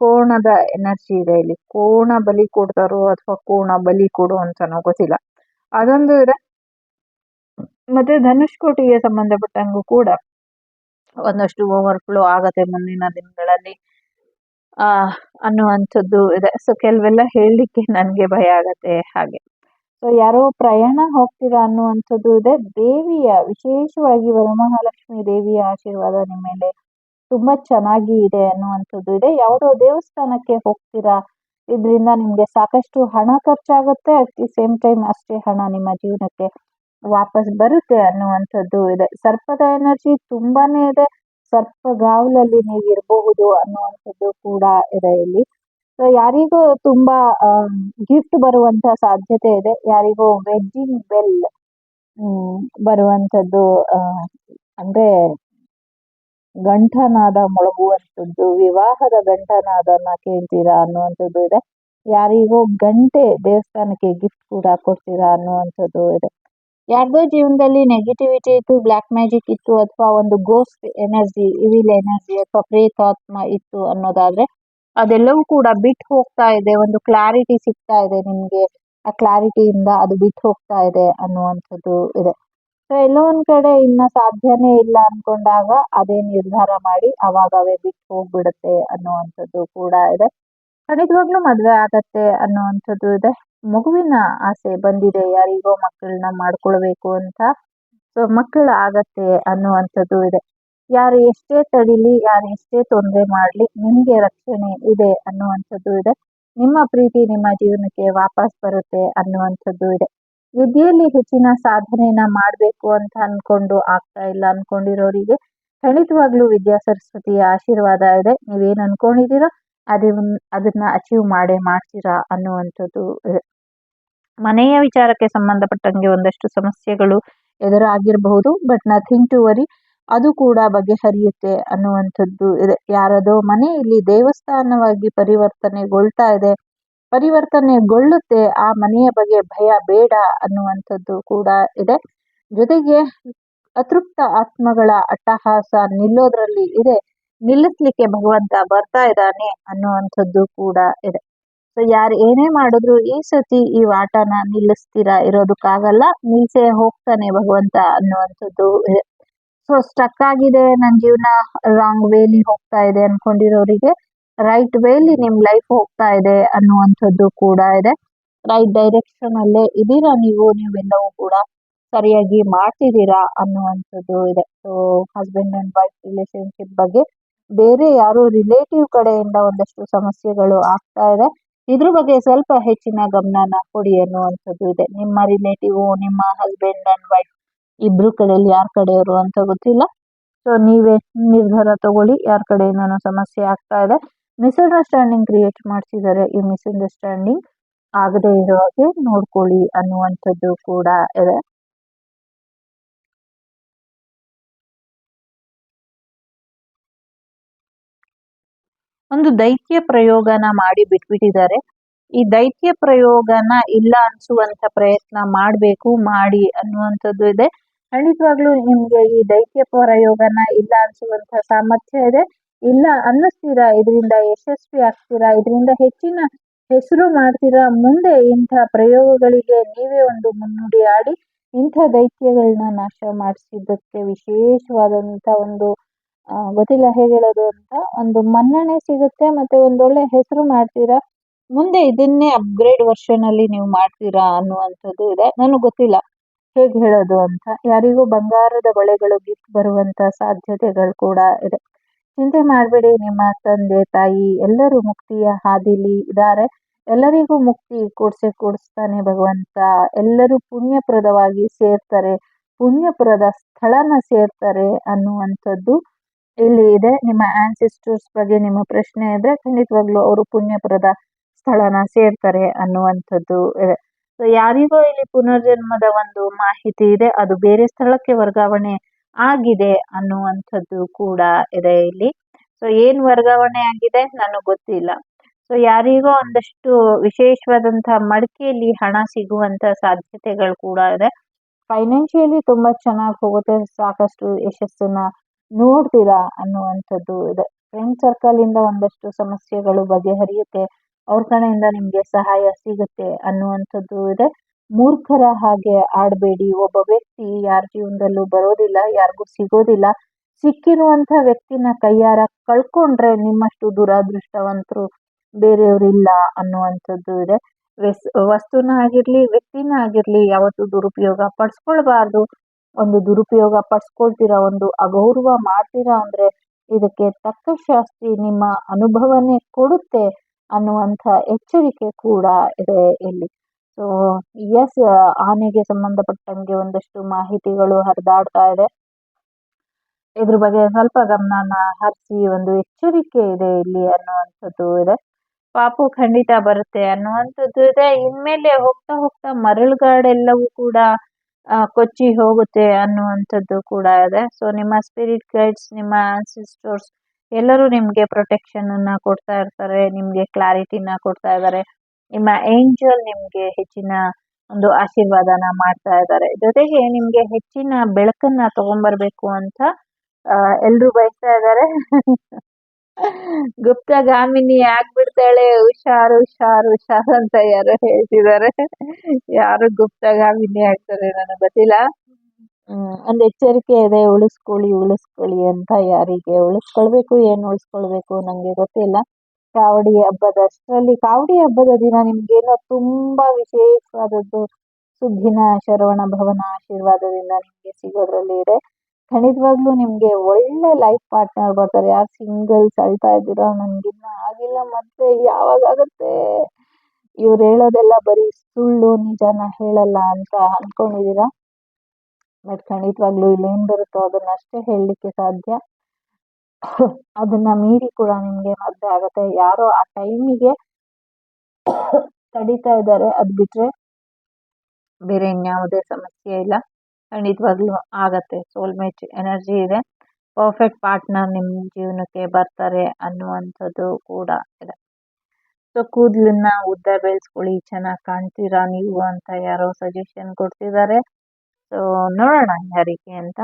[SPEAKER 1] ಕೋಣದ ಎನರ್ಜಿ ಇದೆ ಇಲ್ಲಿ. ಕೋಣ ಬಲಿ ಕೊಡ್ತಾರೋ ಅಥವಾ ಕೋಣ ಬಲಿ ಕೊಡು ಅಂತನೋ ಗೊತ್ತಿಲ್ಲ. ಅದೊಂದು ಇದೆ. ಮತ್ತೆ ಧನುಷ್ಕೋಟಿಗೆ ಸಂಬಂಧಪಟ್ಟಂಗೂ ಕೂಡ ಒಂದಷ್ಟು ಓವರ್ಫ್ಲೋ ಆಗತ್ತೆ ಮುಂದಿನ ದಿನಗಳಲ್ಲಿ. ಅನ್ನುವಂಥದ್ದು ಇದೆ. ಸೊ ಕೆಲವೆಲ್ಲ ಹೇಳಲಿಕ್ಕೆ ನನಗೆ ಭಯ ಆಗತ್ತೆ ಹಾಗೆ. ಸೊ ಯಾರೋ ಪ್ರಯಾಣ ಹೋಗ್ತೀರಾ ಅನ್ನುವಂಥದ್ದು ಇದೆ. ದೇವಿಯ, ವಿಶೇಷವಾಗಿ ವರಮಹಾಲಕ್ಷ್ಮಿ ದೇವಿಯ ಆಶೀರ್ವಾದ ನಿಮ್ಮ ಮೇಲೆ ತುಂಬಾ ಚೆನ್ನಾಗಿ ಇದೆ ಅನ್ನುವಂಥದ್ದು ಇದೆ. ಯಾವುದೋ ದೇವಸ್ಥಾನಕ್ಕೆ ಹೋಗ್ತೀರಾ? ಇದರಿಂದ ನಿಮಗೆ ಸಾಕಷ್ಟು ಹಣ ಖರ್ಚಾಗುತ್ತೆ. ಅಟ್ ದಿ ಸೇಮ್ ಟೈಮ್ ಅಷ್ಟೇ ಹಣ ನಿಮ್ಮ ಜೀವನಕ್ಕೆ ವಾಪಸ್ ಬರುತ್ತೆ ಅನ್ನುವಂಥದ್ದು ಇದೆ. ಸರ್ಪದ ಎನರ್ಜಿ ತುಂಬಾನೇ ಇದೆ. ಸರ್ಪಗಾವಲಲ್ಲಿ ನೀವು ಇರಬಹುದು ಅನ್ನುವಂಥದ್ದು ಕೂಡ ಇದೆ ಇಲ್ಲಿ. ಸೊ ಯಾರಿಗೂ ತುಂಬಾ ಗಿಫ್ಟ್ ಬರುವಂತ ಸಾಧ್ಯತೆ ಇದೆ. ಯಾರಿಗೂ ವೆಡ್ಡಿಂಗ್ ಬೆಲ್ ಬರುವಂಥದ್ದು ಅಂದ್ರೆ ಗಂಟನಾದ ಮೊಳಗುವಂಥದ್ದು, ವಿವಾಹದ ಗಂಟನಾದನ್ನ ಕೇಳ್ತೀರಾ ಅನ್ನುವಂಥದ್ದು ಇದೆ. ಯಾರಿಗೋ ಗಂಟೆ ದೇವಸ್ಥಾನಕ್ಕೆ ಗಿಫ್ಟ್ ಕೂಡ ಕೊಡ್ತೀರಾ ಅನ್ನುವಂಥದ್ದು ಇದೆ. ಯಾರ್ದೋ ಜೀವನದಲ್ಲಿ ನೆಗೆಟಿವಿಟಿ ಇತ್ತು ಬ್ಲ್ಯಾಕ್ ಮ್ಯಾಜಿಕ್ ಇತ್ತು ಅಥವಾ ಒಂದು ಗೋಸ್ಟ್ ಎನರ್ಜಿ ಇವಿಲ್ ಎನರ್ಜಿ ಅಥವಾ ಪ್ರೇತಾತ್ಮ ಇತ್ತು ಅನ್ನೋದಾದ್ರೆ ಅದೆಲ್ಲವೂ ಕೂಡ ಬಿಟ್ಟು ಹೋಗ್ತಾ ಇದೆ. ಒಂದು ಕ್ಲಾರಿಟಿ ಸಿಗ್ತಾ ಇದೆ ನಿಮಗೆ. ಆ ಕ್ಲಾರಿಟಿಯಿಂದ ಅದು ಬಿಟ್ಟು ಹೋಗ್ತಾ ಇದೆ ಅನ್ನುವಂಥದ್ದು ಇದೆ. ಸೊ ಎಲ್ಲೋ ಒಂದ್ ಕಡೆ ಇನ್ನ ಸಾಧ್ಯನೇ ಇಲ್ಲ ಅನ್ಕೊಂಡಾಗ ಅದೇ ನಿರ್ಧಾರ ಮಾಡಿ ಅವಾಗವೇ ಬಿಟ್ಟು ಹೋಗ್ಬಿಡುತ್ತೆ ಅನ್ನುವಂಥದ್ದು ಕೂಡ ಇದೆ. ಖಂಡಿತವಾಗ್ಲೂ ಮದುವೆ ಆಗತ್ತೆ ಅನ್ನುವಂಥದ್ದು ಇದೆ. ಮಗುವಿನ ಆಸೆ ಬಂದಿದೆ, ಯಾರಿಗೋ ಮಕ್ಕಳನ್ನ ಮಾಡ್ಕೊಳ್ಬೇಕು ಅಂತ. ಸೊ ಮಕ್ಕಳು ಆಗತ್ತೆ ಅನ್ನುವಂಥದ್ದು ಇದೆ. ಯಾರು ಎಷ್ಟೇ ತಡಿಲಿ, ಯಾರು ಎಷ್ಟೇ ತೊಂದರೆ ಮಾಡ್ಲಿ, ನಿಮಗೆ ರಕ್ಷಣೆ ಇದೆ ಅನ್ನುವಂಥದ್ದು ಇದೆ. ನಿಮ್ಮ ಪ್ರೀತಿ ನಿಮ್ಮ ಜೀವನಕ್ಕೆ ವಾಪಸ್ ಬರುತ್ತೆ ಅನ್ನುವಂಥದ್ದು ಇದೆ. ವಿದ್ಯೆಯಲ್ಲಿ ಹೆಚ್ಚಿನ ಸಾಧನೆಯನ್ನ ಮಾಡಬೇಕು ಅಂತ ಅಂದ್ಕೊಂಡು ಆಗ್ತಾ ಇಲ್ಲ ಅನ್ಕೊಂಡಿರೋರಿಗೆ ಖಂಡಿತವಾಗ್ಲೂ ವಿದ್ಯಾ ಸರಸ್ವತಿಯ ಆಶೀರ್ವಾದ ಇದೆ. ನೀವೇನು ಅಂದ್ಕೊಂಡಿದ್ದೀರೋ ಅದನ್ನ ಅಚೀವ್ ಮಾಡೇ ಮಾಡ್ತೀರಾ ಅನ್ನುವಂಥದ್ದು ಇದೆ. ಮನೆಯ ವಿಚಾರಕ್ಕೆ ಸಂಬಂಧಪಟ್ಟಂಗೆ ಒಂದಷ್ಟು ಸಮಸ್ಯೆಗಳು ಎದುರಾಗಿರಬಹುದು ಬಟ್ ನಥಿಂಗ್ ಟು ವರಿ ಅದು ಕೂಡ ಬಗೆಹರಿಯುತ್ತೆ ಅನ್ನುವಂಥದ್ದು ಇದೆ. ಯಾರದೋ ಮನೆ ಇಲ್ಲಿ ದೇವಸ್ಥಾನವಾಗಿ ಪರಿವರ್ತನೆಗೊಳ್ತಾ ಇದೆ. ಪರಿವರ್ತನೆಗೊಳ್ಳುತ್ತೆ, ಆ ಮನೆಯ ಬಗ್ಗೆ ಭಯ ಬೇಡ ಅನ್ನುವಂಥದ್ದು ಕೂಡ ಇದೆ. ಜೊತೆಗೆ ಅತೃಪ್ತ ಆತ್ಮಗಳ ಅಟ್ಟಹಾಸ ನಿಲ್ಲೋದ್ರಲ್ಲಿ ಇದೆ. ನಿಲ್ಲಿಸ್ಲಿಕ್ಕೆ ಭಗವಂತ ಬರ್ತಾ ಇದ್ದಾನೆ ಅನ್ನುವಂಥದ್ದು ಕೂಡ ಇದೆ. ಸೊ ಯಾರು ಏನೇ ಮಾಡಿದ್ರು ಈ ಸತಿ ಈ ಆಟನ ನಿಲ್ಲಿಸ್ತೀರಾ ಇರೋದಕ್ಕಾಗಲ್ಲ, ನಿಲ್ಸೆ ಹೋಗ್ತಾನೆ ಭಗವಂತ ಅನ್ನುವಂಥದ್ದು ಇದೆ. ಸೊ ಸ್ಟಕ್ ಆಗಿದೆ ನನ್ನ ಜೀವನ ರಾಂಗ್ ವೇಲಿ ಹೋಗ್ತಾ ಇದೆ ಅನ್ಕೊಂಡಿರೋರಿಗೆ ರೈಟ್ ವೇಲಿ ನಿಮ್ ಲೈಫ್ ಹೋಗ್ತಾ ಇದೆ ಅನ್ನುವಂಥದ್ದು ಕೂಡ ಇದೆ. ರೈಟ್ ಡೈರೆಕ್ಷನ್ ಅಲ್ಲೇ ಇದೀರಾ ನೀವು, ನೀವೆಲ್ಲವೂ ಕೂಡ ಸರಿಯಾಗಿ ಮಾಡ್ತಿದ್ದೀರಾ ಅನ್ನುವಂಥದ್ದು ಇದೆ. So husband and wife relationship ಬಗ್ಗೆ ಬೇರೆ ಯಾರು ರಿಲೇಟಿವ್ ಕಡೆಯಿಂದ ಒಂದಷ್ಟು ಸಮಸ್ಯೆಗಳು ಆಗ್ತಾ ಇದೆ. ಇದ್ರ ಬಗ್ಗೆ ಸ್ವಲ್ಪ ಹೆಚ್ಚಿನ ಗಮನನ ಕೊಡಿ ಅನ್ನುವಂಥದ್ದು ಇದೆ. ನಿಮ್ಮ ರಿಲೇಟಿವ್ ನಿಮ್ಮ ಹಸ್ಬೆಂಡ್ ಅಂಡ್ ವೈಫ್ ಇಬ್ರು ಕಡೆಯಲ್ಲಿ ಯಾರ ಕಡೆಯವರು ಅಂತ ಗೊತ್ತಿಲ್ಲ. ಸೊ ನೀವೇ ನಿರ್ಧಾರ ತಗೊಳ್ಳಿ ಯಾರ ಕಡೆಯಿಂದನೂ ಸಮಸ್ಯೆ ಆಗ್ತಾ ಇದೆ. ಮಿಸ್ಅಂಡರ್ಸ್ಟ್ಯಾಂಡಿಂಗ್ ಕ್ರಿಯೇಟ್ ಮಾಡ್ತಿದ್ದಾರೆ ಈ ಮಿಸ್ಅಂಡರ್ಸ್ಟ್ಯಾಂಡಿಂಗ್ ಆಗದೆ ಇರೋ ಹಾಗೆ ನೋಡ್ಕೊಳ್ಳಿ ಅನ್ನುವಂಥದ್ದು ಕೂಡ ಇದೆ. ಒಂದು ದೈತ್ಯ ಪ್ರಯೋಗನ ಮಾಡಿ ಬಿಟ್ಬಿಟ್ಟಿದ್ದಾರೆ. ಈ ದೈತ್ಯ ಪ್ರಯೋಗನ ಇಲ್ಲ ಅನ್ಸುವಂತ ಪ್ರಯತ್ನ ಮಾಡಬೇಕು, ಮಾಡಿ ಅನ್ನುವಂಥದ್ದು ಇದೆ. ಖಂಡಿತವಾಗ್ಲೂ ನಿಮ್ಗೆ ಈ ದೈತ್ಯ ಪ್ರಯೋಗನ ಇಲ್ಲ ಅನ್ಸುವಂತ ಸಾಮರ್ಥ್ಯ ಇದೆ. ಇಲ್ಲ ಅನ್ನಿಸ್ತೀರಾ? ಇದರಿಂದ ಯಶಸ್ವಿ ಆಗ್ತೀರಾ? ಇದರಿಂದ ಹೆಚ್ಚಿನ ಹೆಸರು ಮಾಡ್ತೀರಾ? ಮುಂದೆ ಇಂಥ ಪ್ರಯೋಗಗಳಿಗೆ ನೀವೇ ಒಂದು ಮುನ್ನುಡಿ ಆಡಿ ಇಂಥ ದೈತ್ಯಗಳನ್ನ ನಾಶ ಮಾಡಿಸಿದ್ದಕ್ಕೆ ವಿಶೇಷವಾದಂತ ಒಂದು ಆ, ಗೊತ್ತಿಲ್ಲ ಹೇಗೆ ಹೇಳೋದು ಅಂತ. ಒಂದು ಮನ್ನಣೆ ಸಿಗುತ್ತೆ ಮತ್ತೆ ಒಂದೊಳ್ಳೆ ಹೆಸರು ಮಾಡ್ತೀರಾ? ಮುಂದೆ ಇದನ್ನೇ ಅಪ್ಗ್ರೇಡ್ ವರ್ಷನ್ ಅಲ್ಲಿ ನೀವು ಮಾಡ್ತೀರಾ ಅನ್ನುವಂಥದ್ದು ಇದೆ. ನನಗೆ ಗೊತ್ತಿಲ್ಲ ಹೇಗೆ ಹೇಳೋದು ಅಂತ. ಯಾರಿಗೂ ಬಂಗಾರದ ಬಳೆಗಳು ಗಿಫ್ಟ್ ಬರುವಂತ ಸಾಧ್ಯತೆಗಳು ಕೂಡ ಇದೆ. ಚಿಂತೆ ಮಾಡಬೇಡಿ ನಿಮ್ಮ ತಂದೆ ತಾಯಿ ಎಲ್ಲರೂ ಮುಕ್ತಿಯ ಹಾದಿಲಿ ಇದ್ದಾರೆ. ಎಲ್ಲರಿಗೂ ಮುಕ್ತಿ ಕೊಡ್ಸೆ ಕೊಡಿಸ್ತಾನೆ ಭಗವಂತ. ಎಲ್ಲರೂ ಪುಣ್ಯಪ್ರದವಾಗಿ ಸೇರ್ತಾರೆ. ಪುಣ್ಯಪ್ರದ ಸ್ಥಳನ ಸೇರ್ತಾರೆ ಅನ್ನುವಂಥದ್ದು ಇಲ್ಲಿ ಇದೆ. ನಿಮ್ಮ ಆನ್ಸಿಸ್ಟರ್ಸ್ ಬಗ್ಗೆ ನಿಮ್ಮ ಪ್ರಶ್ನೆ ಇದ್ರೆ ಖಂಡಿತವಾಗ್ಲೂ ಅವರು ಪುಣ್ಯಪ್ರದ ಸ್ಥಳನ ಸೇರ್ತಾರೆ ಅನ್ನುವಂಥದ್ದು ಇದೆ. ಸೊ ಯಾರಿಗೋ ಇಲ್ಲಿ ಪುನರ್ಜನ್ಮದ ಒಂದು ಮಾಹಿತಿ ಇದೆ. ಅದು ಬೇರೆ ಸ್ಥಳಕ್ಕೆ ವರ್ಗಾವಣೆ ಆಗಿದೆ ಅನ್ನುವಂಥದ್ದು ಕೂಡ ಇದೆ ಇಲ್ಲಿ. ಸೊ ಏನ್ ವರ್ಗಾವಣೆ ಆಗಿದೆ ನನಗೆ ಗೊತ್ತಿಲ್ಲ. ಸೊ ಯಾರಿಗೋ ಒಂದಷ್ಟು ವಿಶೇಷವಾದಂತಹ ಮಡಿಕೆಯಲ್ಲಿ ಹಣ ಸಿಗುವಂತ ಸಾಧ್ಯತೆಗಳು ಕೂಡ ಇದೆ. ಫೈನಾನ್ಷಿಯಲಿ ತುಂಬಾ ಚೆನ್ನಾಗಿ ಹೋಗುತ್ತೆ. ಸಾಕಷ್ಟು ಯಶಸ್ಸನ್ನ ನೋಡ್ತೀರಾ ಅನ್ನುವಂಥದ್ದು ಇದೆ. ಫ್ರೆಂಡ್ ಸರ್ಕಲ್ ಇಂದ ಒಂದಷ್ಟು ಸಮಸ್ಯೆಗಳು ಬಗೆಹರಿಯುತ್ತೆ. ಅವ್ರ ಕಡೆಯಿಂದ ನಿಮಗೆ ಸಹಾಯ ಸಿಗುತ್ತೆ ಅನ್ನುವಂಥದ್ದು ಇದೆ. ಮೂರ್ಖರ ಹಾಗೆ ಆಡಬೇಡಿ. ಒಬ್ಬ ವ್ಯಕ್ತಿ ಯಾರ ಜೀವನದಲ್ಲೂ ಬರೋದಿಲ್ಲ, ಯಾರಿಗೂ ಸಿಗೋದಿಲ್ಲ. ಸಿಕ್ಕಿರುವಂತ ವ್ಯಕ್ತಿನ ಕೈಯಾರ ಕಳ್ಕೊಂಡ್ರೆ ನಿಮ್ಮಷ್ಟು ದುರಾದೃಷ್ಟವಂತರು ಬೇರೆಯವರಿಲ್ಲ ಅನ್ನುವಂಥದ್ದು ಇದೆ. ವೆಸ್, ವಸ್ತುನ ಆಗಿರ್ಲಿ, ವ್ಯಕ್ತಿನ ಆಗಿರ್ಲಿ ಯಾವತ್ತೂ ದುರುಪಯೋಗ ಪಡಿಸ್ಕೊಳ್ಬಾರ್ದು. ಒಂದು ದುರುಪಯೋಗ ಪಡಿಸ್ಕೊಳ್ತೀರಾ, ಒಂದು ಅಗೌರವ ಮಾಡ್ತೀರಾ ಅಂದ್ರೆ ಇದಕ್ಕೆ ತಕ್ಕ ಶಾಸ್ತಿ ನಿಮ್ಮ ಅನುಭವನೇ ಕೊಡುತ್ತೆ ಅನ್ನುವಂಥ ಎಚ್ಚರಿಕೆ ಕೂಡ ಇದೆ ಇಲ್ಲಿ. ಸೊ ಎಸ್ ಆನೆಗೆ ಸಂಬಂಧಪಟ್ಟಂಗೆ ಒಂದಷ್ಟು ಮಾಹಿತಿಗಳು ಹರಿದಾಡ್ತಾ ಇದೆ. ಇದ್ರ ಬಗ್ಗೆ ಸ್ವಲ್ಪ ಗಮನನ ಹರಿಸಿ ಒಂದು ಎಚ್ಚರಿಕೆ ಇದೆ ಇಲ್ಲಿ ಅನ್ನುವಂಥದ್ದು ಇದೆ. ಪಾಪು ಖಂಡಿತ ಬರುತ್ತೆ ಅನ್ನುವಂಥದ್ದು ಇದೆ. ಇನ್ಮೇಲೆ ಹೋಗ್ತಾ ಹೋಗ್ತಾ ಮರಳುಗಾಡೆಲ್ಲವೂ ಕೂಡ ಕೊಚ್ಚಿ ಹೋಗುತ್ತೆ ಅನ್ನುವಂಥದ್ದು ಕೂಡ ಇದೆ. ಸೊ ನಿಮ್ಮ ಸ್ಪಿರಿಟ್ ಗೈಡ್ಸ್ ನಿಮ್ಮ ಆನ್ಸಿಸ್ಟರ್ಸ್ ಎಲ್ಲರೂ ನಿಮಗೆ ಪ್ರೊಟೆಕ್ಷನ್ ಅನ್ನ ಕೊಡ್ತಾ ಇರ್ತಾರೆ, ನಿಮಗೆ ಕ್ಲಾರಿಟಿನ ಕೊಡ್ತಾ ಇದ್ದಾರೆ. ನಿಮ್ಮ ಏಂಜಲ್ ನಿಮ್ಗೆ ಹೆಚ್ಚಿನ ಒಂದು ಆಶೀರ್ವಾದನ ಮಾಡ್ತಾ ಇದ್ದಾರೆ. ಜೊತೆಗೆ ನಿಮ್ಗೆ ಹೆಚ್ಚಿನ ಬೆಳಕನ್ನ ತಗೊಂಡ್ಬರ್ಬೇಕು ಅಂತ ಎಲ್ಲರೂ ಬಯಸ್ತಾ ಇದ್ದಾರೆ. ಗುಪ್ತಗಾಮಿನಿ ಆಗ್ಬಿಡ್ತಾಳೆ. ಹುಷಾರು ಹುಷಾರು ಹುಷಾರು ಅಂತ ಯಾರೋ ಹೇಳ್ತಿದ್ದಾರೆ ಯಾರು ಗುಪ್ತಗಾಮಿನಿ ಆಗ್ತಾರೆ ನನಗೆ ಗೊತ್ತಿಲ್ಲ. ಒಂದ್ ಎಚ್ಚರಿಕೆ ಇದೆ. ಉಳಿಸ್ಕೊಳ್ಳಿ ಉಳಿಸ್ಕೊಳ್ಳಿ ಅಂತ ಯಾರಿಗೆ ಉಳಿಸ್ಕೊಳ್ಬೇಕು, ಏನು ಉಳಿಸ್ಕೊಳ್ಬೇಕು ನಂಗೆ ಗೊತ್ತಿಲ್ಲ. ಕಾವಡಿ ಹಬ್ಬದಷ್ಟರಲ್ಲಿ ಕಾವಡಿ ಹಬ್ಬದ ದಿನ ನಿಮ್ಗೇನೋ ತುಂಬಾ ವಿಶೇಷವಾದದ್ದು ಸುದ್ದಿನ, ಶರವಣ ಭವನ ಆಶೀರ್ವಾದದಿಂದ ನಿಮ್ಗೆ ಸಿಗೋದ್ರಲ್ಲಿ ಇದೆ. ಖಂಡಿತವಾಗ್ಲೂ ನಿಮ್ಗೆ ಒಳ್ಳೆ ಲೈಫ್ ಪಾರ್ಟ್ನರ್ ಬರ್ತಾರೆ. ಯಾರು ಸಿಂಗಲ್ಸ್ ಅಳ್ತಾ ಇದ್ದೀರಾ ನನ್ಗಿನ್ನ ಆಗಿಲ್ಲ ಮತ್ತೆ ಯಾವಾಗ ಆಗುತ್ತೆ? ಇವ್ರು ಹೇಳೋದೆಲ್ಲ ಬರೀ ಸುಳ್ಳು, ನಿಜಾನ ಹೇಳಲ್ಲ ಅಂತ ಅನ್ಕೊಂಡಿದೀರಾ ಬಟ್ ಖಂಡಿತವಾಗ್ಲೂ ಇಲ್ಲಿ ಏನ್ ಬರುತ್ತೋ ಅದನ್ನ ಅಷ್ಟೇ ಹೇಳಲಿಕ್ಕೆ ಸಾಧ್ಯ. ಅದನ್ನ ಮೀರಿ ಕೂಡ ನಿಮ್ಗೆ ಮದ್ವೆ ಆಗತ್ತೆ. ಯಾರೋ ಆ ಟೈಮಿಗೆ ತಡಿತಾ ಇದ್ದಾರೆ. ಅದ್ ಬಿಟ್ರೆ ಬೇರೆ ಇನ್ಯಾವುದೇ ಸಮಸ್ಯೆ ಇಲ್ಲ. ಖಂಡಿತವಾಗ್ಲೂ ಆಗತ್ತೆ. ಸೋಲ್ಮೇಟ್ ಎನರ್ಜಿ ಇದೆ. ಪರ್ಫೆಕ್ಟ್ ಪಾರ್ಟ್ನರ್ ನಿಮ್ಮ ಜೀವನಕ್ಕೆ ಬರ್ತಾರೆ ಅನ್ನುವಂಥದ್ದು ಕೂಡ ಇದೆ. ಸೊ ಕೂದಲನ್ನ ಉದ್ದ ಬೆಳೆಸ್ಕೊಳ್ಳಿ, ಚೆನ್ನಾಗಿ ಕಾಣ್ತೀರಾ ನೀವು ಅಂತ ಯಾರೋ ಸಜೆಷನ್ ಕೊಡ್ತಿದ್ದಾರೆ. ಸೊ ನೋಡೋಣ ಯಾರಿಗೆ ಅಂತ.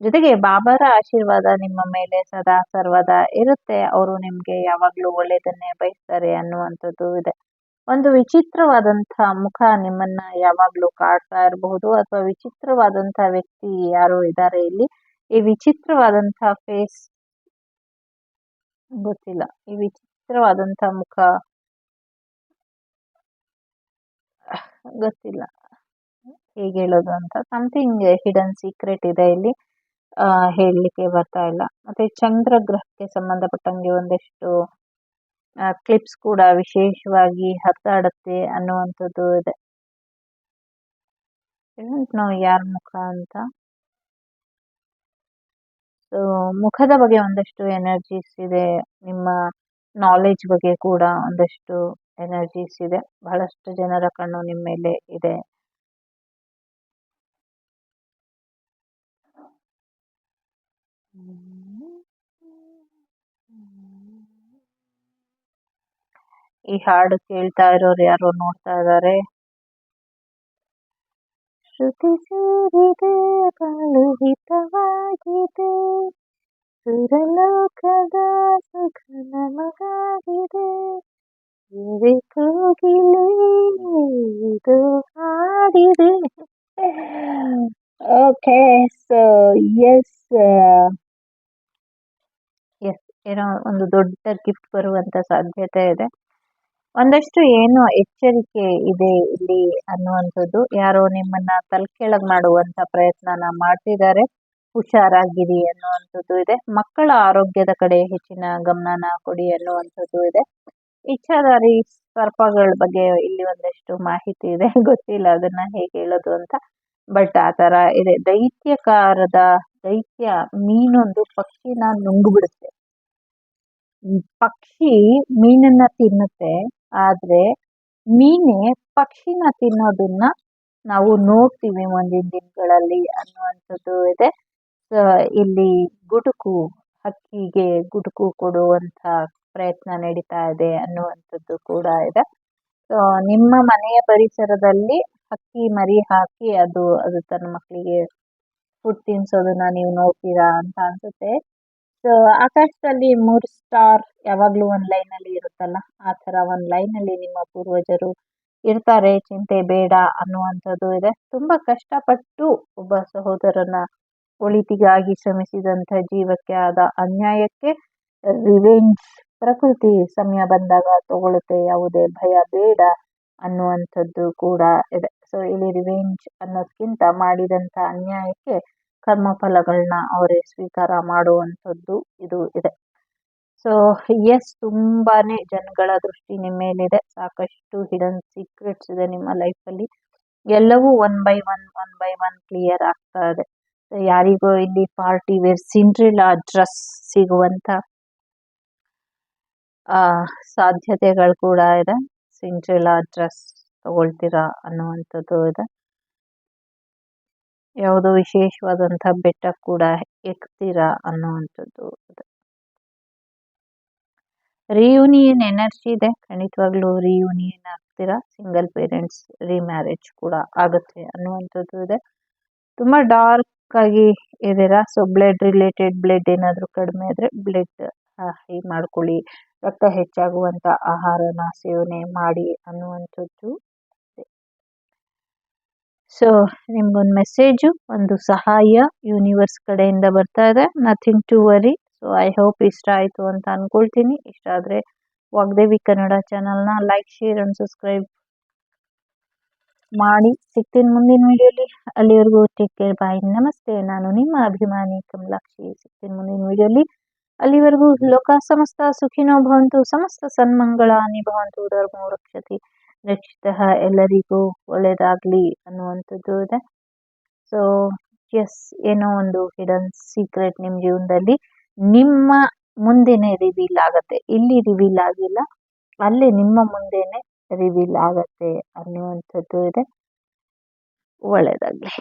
[SPEAKER 1] ಜೊತೆಗೆ ಬಾಬಾರ ಆಶೀರ್ವಾದ ನಿಮ್ಮ ಮೇಲೆ ಸದಾ ಸರ್ವದಾ ಇರುತ್ತೆ. ಅವರು ನಿಮಗೆ ಯಾವಾಗಲೂ ಒಳ್ಳೆಯದನ್ನೇ ಬಯಸ್ತಾರೆ ಅನ್ನುವಂಥದ್ದು ಇದೆ. ಒಂದು ವಿಚಿತ್ರವಾದಂಥ ಮುಖ ನಿಮ್ಮನ್ನ ಯಾವಾಗಲೂ ಕಾಡ್ತಾ ಇರಬಹುದು ಅಥವಾ ವಿಚಿತ್ರವಾದಂಥ ವ್ಯಕ್ತಿ ಯಾರು ಇದ್ದಾರೆ ಇಲ್ಲಿ. ಈ ವಿಚಿತ್ರವಾದಂಥ ಫೇಸ್ ಗೊತ್ತಿಲ್ಲ. ಈ ವಿಚಿತ್ರವಾದಂಥ ಮುಖ ಗೊತ್ತಿಲ್ಲ. ಹೇಗೆ ಹೇಳೋದು ಅಂತ. ಸಮಥಿಂಗ್ ಹಿಡನ್ ಸೀಕ್ರೆಟ್ ಇದೆ ಇಲ್ಲಿ. ಹೇಳಲಿಕ್ಕೆ ಬರ್ತಾ ಇಲ್ಲ. ಮತ್ತೆ ಚಂದ್ರ ಗ್ರಹಕ್ಕೆ ಸಂಬಂಧಪಟ್ಟಂಗೆ ಒಂದಷ್ಟು ಕ್ಲಿಪ್ಸ್ ಕೂಡ ವಿಶೇಷವಾಗಿ ಹರಿದಾಡುತ್ತೆ ಅನ್ನುವಂಥದ್ದು ಇದೆ. ನಾವು ಯಾರ ಮುಖ ಅಂತ? ಸೊ ಮುಖದ ಬಗ್ಗೆ ಒಂದಷ್ಟು ಎನರ್ಜೀಸ್ ಇದೆ. ನಿಮ್ಮ ನಾಲೆಜ್ ಬಗ್ಗೆ ಕೂಡ ಒಂದಷ್ಟು ಎನರ್ಜೀಸ್ ಇದೆ. ಬಹಳಷ್ಟು ಜನರ ಕಣ್ಣು ನಿಮ್ಮ ಮೇಲೆ ಇದೆ. ಈ ಹಾಡು ಕೇಳ್ತಾ ಇರೋರು ಯಾರೋ ನೋಡ್ತಾ ಇದ್ದಾರೆ ಶ್ರುತಿ ಸೇರಿದೆ, ಬಾಳು ಸುರಲೋಕದ ಸುಖ ನಮಗಾಗಿದೆ ಎದೆ ಕೋಗಿಲೆ ಇದು ಹಾಡಿದೆ. ಓಕೆ, ಸೊ ಎಸ್ ಎಸ್, ಏನೋ ಒಂದು ದೊಡ್ಡ ಗಿಫ್ಟ್ ಬರುವಂತ ಸಾಧ್ಯತೆ ಇದೆ. ಒಂದಷ್ಟು ಏನು ಎಚ್ಚರಿಕೆ ಇದೆ ಇಲ್ಲಿ ಅನ್ನುವಂಥದ್ದು. ಯಾರೋ ನಿಮ್ಮನ್ನ ತಲೆಕೆಳಗ್ ಮಾಡುವಂತ ಪ್ರಯತ್ನನ ಮಾಡ್ತಿದ್ದಾರೆ. ಹುಷಾರಾಗಿರಿ ಅನ್ನುವಂಥದ್ದು ಇದೆ. ಮಕ್ಕಳ ಆರೋಗ್ಯದ ಕಡೆ ಹೆಚ್ಚಿನ ಗಮನನ ಕೊಡಿ ಅನ್ನುವಂಥದ್ದು ಇದೆ. ಇಚ್ಛಾದಾರಿ ಸರ್ಪಗಳ ಬಗ್ಗೆ ಇಲ್ಲಿ ಒಂದಷ್ಟು ಮಾಹಿತಿ ಇದೆ. ಗೊತ್ತಿಲ್ಲ ಅದನ್ನ ಹೇಗೆ ಹೇಳೋದು ಅಂತ. ಬಟ್ ಆ ತರ ಇದೆ. ದೈತ್ಯಕಾರದ ದೈತ್ಯ ಮೀನೊಂದು ಪಕ್ಷಿನ ನುಂಗು ಬಿಡುತ್ತೆ ಪಕ್ಷಿ ಮೀನನ್ನ ತಿನ್ನುತ್ತೆ. ಆದ್ರೆ ಮೀನೆ ಪಕ್ಷಿನ ತಿನ್ನೋದನ್ನ ನಾವು ನೋಡ್ತೀವಿ ಮುಂದಿನ ದಿನಗಳಲ್ಲಿ ಅನ್ನುವಂಥದ್ದು ಇದೆ. ಇಲ್ಲಿ ಗುಡುಕು ಹಕ್ಕಿಗೆ ಗುಟುಕು ಕೊಡುವಂತ ಪ್ರಯತ್ನ ನಡೀತಾ ಇದೆ ಅನ್ನುವಂಥದ್ದು ಕೂಡ ಇದೆ. ಸೊ ನಿಮ್ಮ ಮನೆಯ ಪರಿಸರದಲ್ಲಿ ಹಕ್ಕಿ ಮರಿ ಹಾಕಿ ಅದು ಅದು ತನ್ನ ಮಕ್ಕಳಿಗೆ ಫುಡ್ ತಿನ್ಸೋದನ್ನ ನೀವು ನೋಡ್ತೀರಾ ಅಂತ ಅನ್ಸುತ್ತೆ. ಸೊ ಆಕಾಶದಲ್ಲಿ ಮೂರು ಸ್ಟಾರ್ ಯಾವಾಗಲೂ ಒಂದು ಲೈನಲ್ಲಿ ಇರುತ್ತಲ್ಲ, ಆ ಥರ ಒಂದು ಲೈನಲ್ಲಿ ನಿಮ್ಮ ಪೂರ್ವಜರು ಇರ್ತಾರೆ, ಚಿಂತೆ ಬೇಡ ಅನ್ನುವಂಥದ್ದು ಇದೆ. ತುಂಬ ಕಷ್ಟಪಟ್ಟು ಒಬ್ಬ ಸಹೋದರನ ಒಳಿತಿಗಾಗಿ ಶ್ರಮಿಸಿದಂಥ ಜೀವಕ್ಕೆ ಆದ ಅನ್ಯಾಯಕ್ಕೆ ರಿವೆಂಜ್ ಪ್ರಕೃತಿ ಸಮಯ ಬಂದಾಗ ತಗೊಳುತ್ತೆ ಯಾವುದೇ ಭಯ ಬೇಡ ಅನ್ನುವಂಥದ್ದು ಕೂಡ ಇದೆ. ಸೊ ಇಲ್ಲಿ ರಿವೆಂಜ್ ಅನ್ನೋದಕ್ಕಿಂತ ಮಾಡಿದಂಥ ಅನ್ಯಾಯಕ್ಕೆ ಕರ್ಮಫಲಗಳನ್ನ ಅವರೇ ಸ್ವೀಕಾರ ಮಾಡುವಂಥದ್ದು ಇದು ಇದೆ. ಸೊ ಎಸ್ ತುಂಬಾನೇ ಜನಗಳ ದೃಷ್ಟಿ ನಿಮ್ಮ ಮೇಲಿದೆ ಸಾಕಷ್ಟು ಹಿಡನ್ ಸೀಕ್ರೆಟ್ಸ್ ಇದೆ ನಿಮ್ಮ ಲೈಫಲ್ಲಿ ಎಲ್ಲವೂ one by one one by one clear ಆಗ್ತಾ ಇದೆ. ಯಾರಿಗೋ ಇಲ್ಲಿ ಪಾರ್ಟಿ ವೇರ್ ಸಿಂಡ್ರಿಲಾ ಡ್ರೆಸ್ ಸಿಗುವಂತ ಆ, ಸಾಧ್ಯತೆಗಳು ಕೂಡ ಇದೆ. ಸಿಂಡ್ರಿಲಾ ಡ್ರೆಸ್ ತಗೊಳ್ತೀರಾ ಅನ್ನುವಂಥದ್ದು ಇದೆ. ಯಾವುದೋ ವಿಶೇಷವಾದಂಥ ಬೆಟ್ಟ ಕೂಡ ಎಕ್ತೀರಾ ಅನ್ನುವಂಥದ್ದು ರಿಯೂನಿಯನ್ ಎನರ್ಜಿ ಇದೆ. ಖಂಡಿತವಾಗ್ಲೂ ರಿಯೂನಿಯನ್ ಆಗ್ತೀರಾ? ಸಿಂಗಲ್ ಪೇರೆಂಟ್ಸ್ ರಿಮ್ಯಾರೇಜ್ ಕೂಡ ಆಗುತ್ತೆ ಅನ್ನುವಂಥದ್ದು ಇದೆ. ತುಂಬಾ ಡಾರ್ಕ್ ಆಗಿ ಇದ್ದೀರಾ ಸೊ ಬ್ಲಡ್ ರಿಲೇಟೆಡ್ ಬ್ಲಡ್ ಏನಾದರೂ ಕಡಿಮೆ ಆದರೆ ಬ್ಲಡ್ ಹೈ ಮಾಡ್ಕೊಳ್ಳಿ. ರಕ್ತ ಹೆಚ್ಚಾಗುವಂತ ಆಹಾರನ ಸೇವನೆ ಮಾಡಿ ಅನ್ನುವಂಥದ್ದು. ಸೊ ನಿಮ್ಗೊಂದು ಮೆಸೇಜು ಒಂದು ಸಹಾಯ ಯೂನಿವರ್ಸ್ ಕಡೆಯಿಂದ ಬರ್ತಾ ಇದೆ. Nothing to worry so I hope ಇಷ್ಟ ಆಯಿತು ಅಂತ ಅಂದ್ಕೊಳ್ತೀನಿ ಇಷ್ಟ ಆದರೆ ವಾಗ್ದೇವಿ ಕನ್ನಡ ಚಾನಲ್ನ ಲೈಕ್ ಶೇರ್ ಅಂಡ್ ಸಬ್ಸ್ಕ್ರೈಬ್ ಮಾಡಿ. ಸಿಗ್ತೀನಿ ಮುಂದಿನ ವಿಡಿಯೋಲಿ ಅಲ್ಲಿವರೆಗೂ ಟೇಕ್ ಕೇರ್ ಬಾಯ್ ನಮಸ್ತೆ. ನಾನು ನಿಮ್ಮ ಅಭಿಮಾನಿ ಕಮಲಾಕ್ಷಿ. ಸಿಗ್ತೀನಿ ಮುಂದಿನ ವಿಡಿಯೋಲಿ ಅಲ್ಲಿವರೆಗೂ ಲೋಕ ಸಮಸ್ತ ಸುಖಿನೋ ಭವಂತು, ಸಮಸ್ತ ಸನ್ಮಂಗಳಾನಿ ಭವಂತು ಧರ್ಮೋ ರಕ್ಷತಿ. ರಕ್ಷಿತ ಎಲ್ಲರಿಗೂ ಒಳ್ಳೆಯದಾಗಲಿ ಅನ್ನುವಂಥದ್ದು ಇದೆ. ಸೊ ಎಸ್ ಏನೋ ಒಂದು ಹಿಡನ್ ಸೀಕ್ರೆಟ್ ನಿಮ್ಮ ಜೀವನದಲ್ಲಿ ನಿಮ್ಮ ಮುಂದೆನೆ ರಿವೀಲ್ ಆಗುತ್ತೆ. ಇಲ್ಲಿ ರಿವೀಲ್ ಆಗಿಲ್ಲ, ಅಲ್ಲೇ ನಿಮ್ಮ ಮುಂದೆನೆ ರಿವೀಲ್ ಆಗತ್ತೆ ಅನ್ನುವಂಥದ್ದು ಇದೆ. ಒಳ್ಳೇದಾಗ್ಲಿ.